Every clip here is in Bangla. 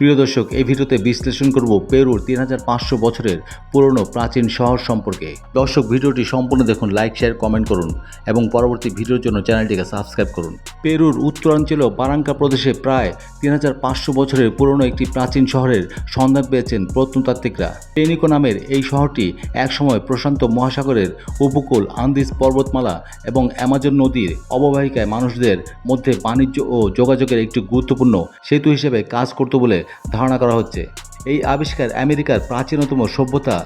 প্রিয় দর্শক, এই ভিডিওতে বিশ্লেষণ করব পেরুর তিন হাজার পাঁচশো বছরের পুরনো প্রাচীন শহর সম্পর্কে। দর্শক, ভিডিওটি সম্পূর্ণ দেখুন, লাইক, শেয়ার, কমেন্ট করুন এবং পরবর্তী ভিডিওর জন্য চ্যানেলটিকে সাবস্ক্রাইব করুন। পেরুর উত্তরাঞ্চল বারাঙ্কা প্রদেশে প্রায় তিন হাজার পাঁচশো বছরের পুরনো একটি প্রাচীন শহরের সন্ধান পেয়েছেন প্রত্নতাত্ত্বিকরা। পেনিকো নামের এই শহরটি একসময় প্রশান্ত মহাসাগরের উপকূল আন্দিস পর্বতমালা এবং অ্যামাজন নদীর অববাহিকায় মানুষদের মধ্যে বাণিজ্য ও যোগাযোগের একটি গুরুত্বপূর্ণ সেতু হিসেবে কাজ করত বলে ধারণা করা হচ্ছে। এই আবিষ্কার আমেরিকার প্রাচীনতম সভ্যতা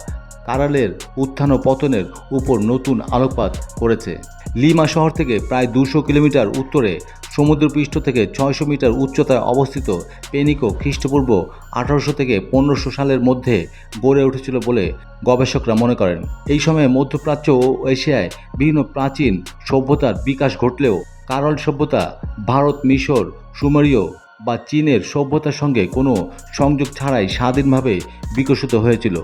কারালের উত্থান ও পতনের উপর নতুন আলোকপাত করেছে। লিমা শহর থেকে প্রায় দুশো কিলোমিটার উত্তরে সমুদ্রপৃষ্ঠ থেকে ছয়শো মিটার উচ্চতায় অবস্থিত পেনিকো খ্রিস্টপূর্ব আঠারোশো থেকে পনেরোশো সালের মধ্যে গড়ে উঠেছিল বলে গবেষকরা মনে করেন। এই সময়ে মধ্যপ্রাচ্য ও এশিয়ায় বিভিন্ন প্রাচীন সভ্যতার বিকাশ ঘটলেও কারল সভ্যতা, ভারত, মিশর, সুমেরীয় বা চীনের সভ্যতার সঙ্গে কোনো সংযোগ ছাড়াই স্বাধীনভাবে বিকশিত হয়েছিল।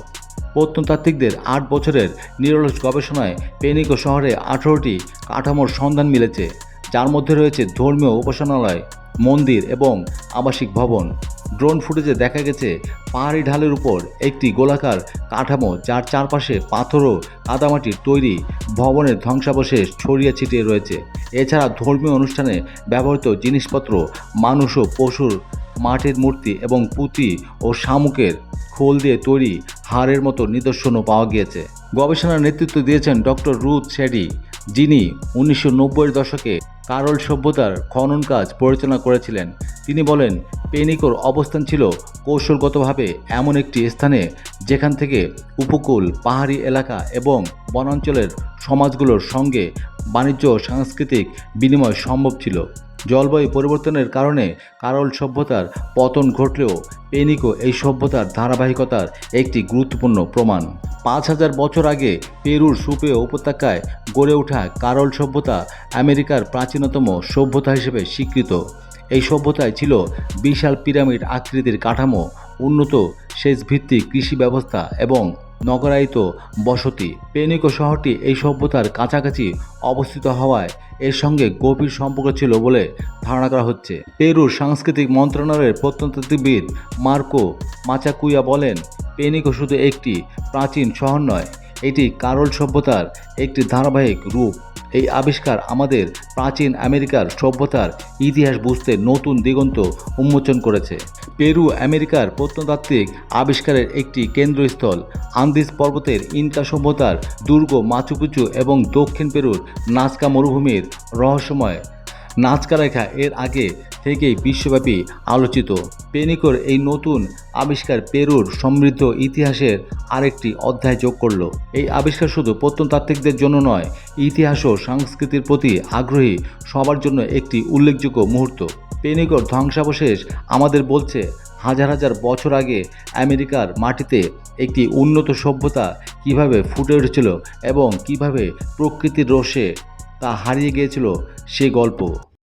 প্রত্নতাত্ত্বিকদের আট বছরের নিরলস গবেষণায় পেনিকো শহরে আঠারোটি কাঠামোর সন্ধান মিলেছে, যার মধ্যে রয়েছে ধর্মীয় উপাসনালয়, মন্দির এবং আবাসিক ভবন। ড্রোন ফুটেজে দেখা গেছে, পাহাড়ি ঢালের উপর একটি গোলাকার কাঠামো যার চারপাশে পাথর ও কাদামাটির তৈরি, ভবনের ধ্বংসাবশেষ ছড়িয়ে ছিটিয়ে রয়েছে। এছাড়া ধর্মীয় অনুষ্ঠানে ব্যবহৃত জিনিসপত্র, মানুষ ও পশুর মাটির মূর্তি এবং পুঁতি ও শামুকের খোল দিয়ে তৈরি হাড়ের মতো নিদর্শনও পাওয়া গিয়েছে। গবেষণার নেতৃত্ব দিয়েছেন ডক্টর রুথ শেডি, যিনি উনিশশো দশকে কারল সভ্যতার খনন কাজ পরিচালনা করেছিলেন। তিনি বলেন পেনিকোর অবস্থান ছিল কৌশলগতভাবে এমন একটি স্থানে যেখান থেকে উপকূল, পাহাড়ি এলাকা এবং বনাঞ্চলের সমাজগুলোর সঙ্গে বাণিজ্য ও সাংস্কৃতিক বিনিময় সম্ভব ছিল। জলবায়ু পরিবর্তনের কারণে কারল সভ্যতার পতন ঘটলেও পেনিকো এই সভ্যতার ধারাবাহিকতার একটি গুরুত্বপূর্ণ প্রমাণ। পাঁচ হাজার বছর আগে পেরুর সুপেয় উপত্যকায় গড়ে ওঠা কারল সভ্যতা আমেরিকার প্রাচীনতম সভ্যতা হিসেবে স্বীকৃত। এই সভ্যতায় ছিল বিশাল পিরামিড আকৃতির কাঠামো, উন্নত সেচ ভিত্তিক কৃষি ব্যবস্থা এবং নগরায়িত বসতি। পেনিকো শহরটি এই সভ্যতার কাছাকাছি অবস্থিত হওয়ায় এর সঙ্গে গভীর সম্পর্ক ছিল বলে ধারণা করা হচ্ছে। পেরুর সাংস্কৃতিক মন্ত্রণালয়ের প্রত্নতাত্ত্বিকবিদ মার্কো মাচাকুইয়া বলেন, পেনিকো শুধু একটি প্রাচীন শহর নয়, এটি কারল সভ্যতার একটি ধারাবাহিক রূপ। এই আবিষ্কার আমাদের প্রাচীন আমেরিকার সভ্যতার ইতিহাস বুঝতে নতুন দিগন্ত উন্মোচন করেছে। পেরু আমেরিকার প্রত্নতাত্ত্বিক আবিষ্কারের একটি কেন্দ্রস্থল, আন্দিজ পর্বতের ইনকা সভ্যতার দুর্গ মাচুপিচু এবং দক্ষিণ পেরুর নাচকা মরুভূমির রহস্যময় নাচকা রেখা এর আগে থেকেই বিশ্বব্যাপী আলোচিত। পেনিকোর এই নতুন আবিষ্কার পেরুর সমৃদ্ধ ইতিহাসের আরেকটি অধ্যায় যোগ করল। এই আবিষ্কার শুধু প্রত্নতাত্ত্বিকদের জন্য নয়, ইতিহাস ও সংস্কৃতির প্রতি আগ্রহী সবার জন্য একটি উল্লেখযোগ্য মুহূর্ত। পেনিকোর ধ্বংসাবশেষ আমাদের বলছে, হাজার হাজার বছর আগে আমেরিকার মাটিতে একটি উন্নত সভ্যতা কীভাবে ফুটে উঠেছিল এবং কীভাবে প্রকৃতির রোষে তা হারিয়ে গিয়েছিল সে গল্প।